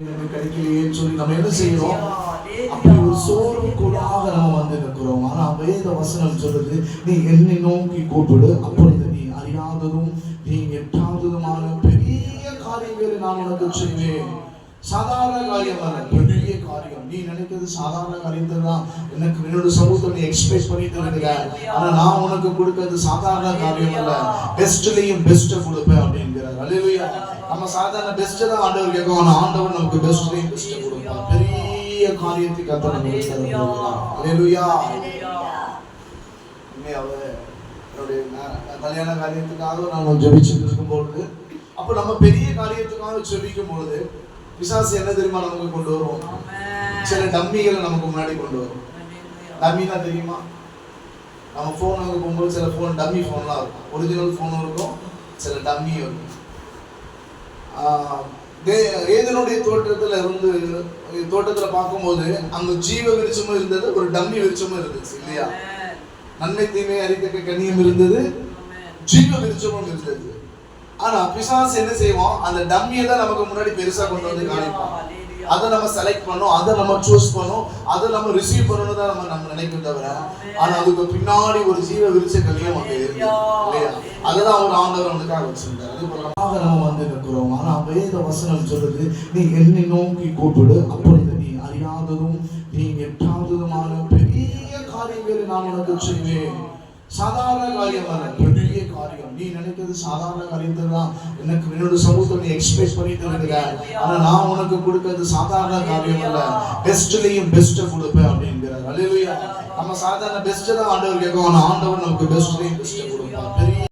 எனக்கு கிடைக்கலையேன்னு சொல்லி நம்ம என்ன செய்யறோம்? அப்படி ஒரு சோர்வுக்குள்ளாக நம்ம வந்து இருக்கிறோம் ஆனா வேத வசனம் சொல்லுது நீ என்னை நோக்கி கூப்பிடு அப்பொழுது நீ அறியாததும் நீ எட்டாததுமான பெரிய காரியங்களை நான் உனக்கு செய்வேன். சாதாரண காரியம் அல்ல. பெரிய காரியம். நீ நினைக்கிறது சாதாரண காரியத்தை தான் எனக்கு என்னோட சமூகத்தை நீ பண்ணிட்டு இருக்கிற ஆனா நான் உனக்கு கொடுக்கறது சாதாரண காரியம் அல்ல. பெஸ்ட்லயும் பெஸ்ட்டை கொடுப்பேன் அப்படிங்கிறார். அழிவையா நம்ம சாதாரண பெஸ்ட் தான் ஆண்டவர் கேட்கும். ஆனா ஆண்டவர் நமக்கு பெஸ்ட்லயும் பெஸ்ட்டை கொடுப்பார். பெரிய காரியத்தை கத்த நமக்கு தருகிறார். உண்மையாவே என்னுடைய கல்யாண காரியத்துக்காக நான் ஜெபிச்சுட்டு இருக்கும்பொழுது அப்போ நம்ம பெரிய காரியத்துக்காக ஜெபிக்கும் பொழுது பிசாசு என்ன தெரியுமா நமக்கு கொண்டு வரும் சில டம்மிகளை நமக்கு முன்னாடி கொண்டு வரும். டம்மினா தெரியுமா? நம்ம ஃபோன் வாங்க போகும்போது சில ஃபோன் டம்மி ஃபோன்லாம் இருக்கும். ஒரிஜினல் ஃபோனும் இருக்கும் சில டம்மியும் இருக்கும். ஏதனுடைய தோட்டத்துல இருந்து தோட்டத்துல பார்க்கும்போது அங்க ஜீவ விருட்சமும் இருந்தது ஒரு டம்மி விருட்சமும் இருந்துச்சு இல்லையா? நன்மை தீமை அறிக்கை கண்ணியம் இருந்தது ஜீவ விருட்சமும் இருந்தது. ஆனா பிசாசு என்ன செய்வோம்? அந்த டம்மியை தான் நமக்கு முன்னாடி பெருசா கொண்டு வந்து காணிப்போம் அதை நம்ம செலக்ட் பண்ணோம் அதை நம்ம சூஸ் பண்ணோம் அதை நம்ம ரிசீவ் பண்ணணும் தான் நம்ம நம்ம நினைக்கும் தவிர ஆனா அதுக்கு பின்னாடி ஒரு ஜீவ விரிச்ச கல்யம் அங்க இல்லையா? அதுதான் அவர் ஆண்டவர் நமக்காக வச்சிருந்தார். அதே போல நம்ம வந்து இருக்கிறோம் ஆனா வேத வசனம் சொல்லுது நீ என்னை நோக்கி கூப்பிடு அப்பொழுது நீ அறியாததும் நீ எட்டாததுமான பெரிய காரியங்களை நான் உனக்கு செய்வேன். சாதாரண காரியம் பெரிய காரியம். நீ நினைக்கிறது சாதாரண காரியத்தை தான் எனக்கு என்னோட சமூகத்தை நீ எக்ஸ்பிரஸ் பண்ணிட்டு இருக்கிற ஆனா நான் உனக்கு கொடுக்கறது சாதாரண காரியம் இல்ல பெஸ்ட்லயும் பெஸ்ட்டை கொடுப்பேன் அப்படிங்கிறார். அல்லேலூயா நம்ம சாதாரண பெஸ்ட்டை தான் ஆண்டவர் கேட்கும் ஆனா ஆண்டவர் நமக்கு பெஸ்ட்லயும் பெஸ்ட்டை கொடுப்பான் பெரிய